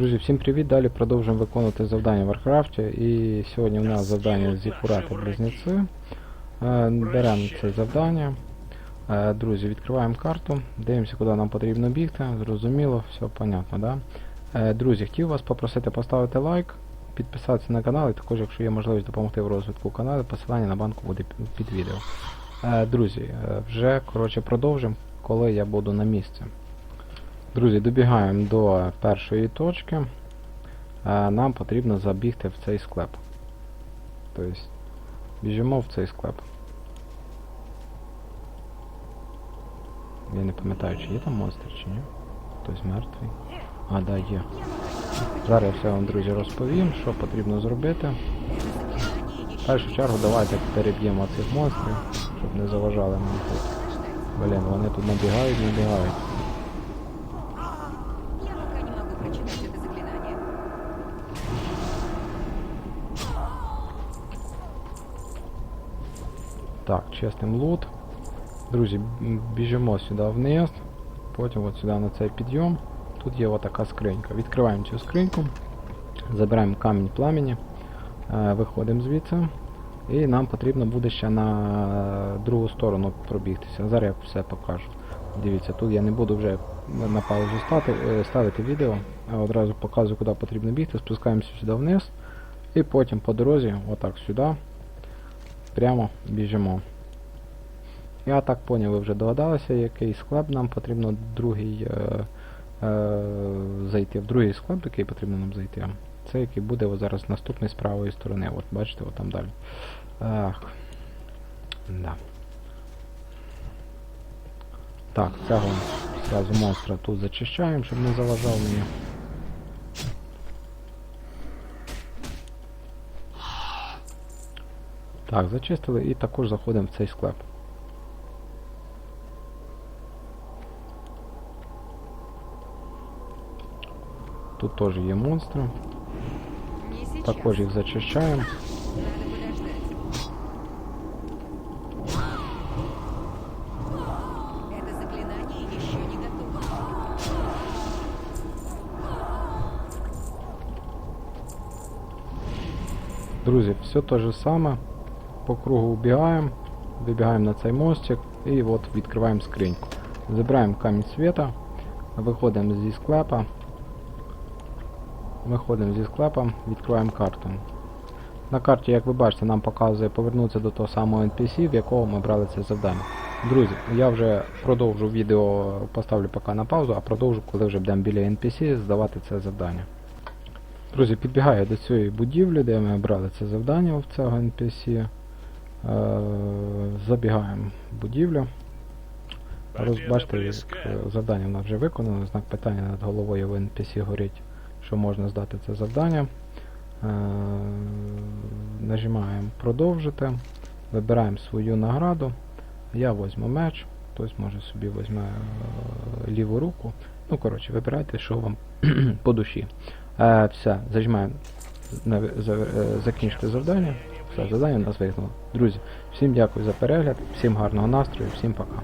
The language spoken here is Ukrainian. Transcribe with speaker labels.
Speaker 1: Друзі, всім привіт! Далі продовжуємо виконувати завдання в Варкрафті. І сьогодні у нас завдання зікурати близнеці. Е, Беремо це завдання. Е, Друзі, відкриваємо карту, дивимося, куди нам потрібно бігти. Зрозуміло, все понятно, да? Е, Друзі, хотів вас попросити поставити лайк, підписатися на канал, і також, якщо є можливість допомогти в розвитку каналу, посилання на банку буде під- відео. Друзі, вже коротше продовжимо, коли я буду на місці. Друзі, добігаємо до першої точки. Е, Нам потрібно забігти в цей склеп. Тобто, біжимо в цей склеп. Я не пам'ятаю, чи є там монстр, чи ні. Хтось мертвий. А, да, є. Зараз я все вам, друзі, розповім, що потрібно зробити. В першу чергу давайте переб'ємо цих монстрів, щоб не заважали нам тут. Блін, вони тут набігають, набігають. Так, чистим лут. Друзі, біжимо сюди вниз, потім от сюди на цей підйом. Тут є отака скринька. Відкриваємо цю скриньку, забираємо камінь пламені, е, виходимо звідси. І нам потрібно буде ще на другу сторону пробігтися. Зараз я все покажу. Дивіться, тут я не буду вже на паузу стати, е, ставити відео, одразу показую, куди потрібно бігти. Спускаємося сюди вниз. І потім по дорозі, отак сюди, прямо біжимо. Я так поняв, ви вже догадалися, який склеп нам потрібно другий е, е, зайти. В другий склеп, який потрібно нам зайти. Це який буде ось зараз наступний з правої сторони. От бачите, от там далі. Ах. Да. Так, цього зразу монстра тут зачищаємо, щоб не заважав мені. Так, зачистили і також заходимо в цей склеп. Тут теж є монстри. Також їх зачищаємо. Друзі, все те же саме. По кругу убігаємо, вибігаємо на цей мостик і от відкриваємо скриньку. Забираємо камінь світа, виходимо зі склепа. Виходимо зі склепа, відкриваємо карту. На карті, як ви бачите, нам показує повернутися до того самого NPC, в якого ми брали це завдання. Друзі, я вже продовжу відео, поставлю поки на паузу, а продовжу, коли вже будемо біля NPC здавати це завдання. Друзі, підбігаю до цієї будівлі, де ми брали це завдання в цього NPC. Е, забігаємо в будівлю. Бачите, як е, завдання в нас вже виконано, знак питання над головою в NPC горить, що можна здати це завдання. Е, нажимаємо продовжити, вибираємо свою награду. Я візьму меч, хтось може собі візьме ліву руку. Ну, коротше, вибирайте, що вам по душі. Все, зажимаємо за, закінчити завдання. Завдання нас виконано. Друзі, всім дякую за перегляд, всім гарного настрою, всім пока.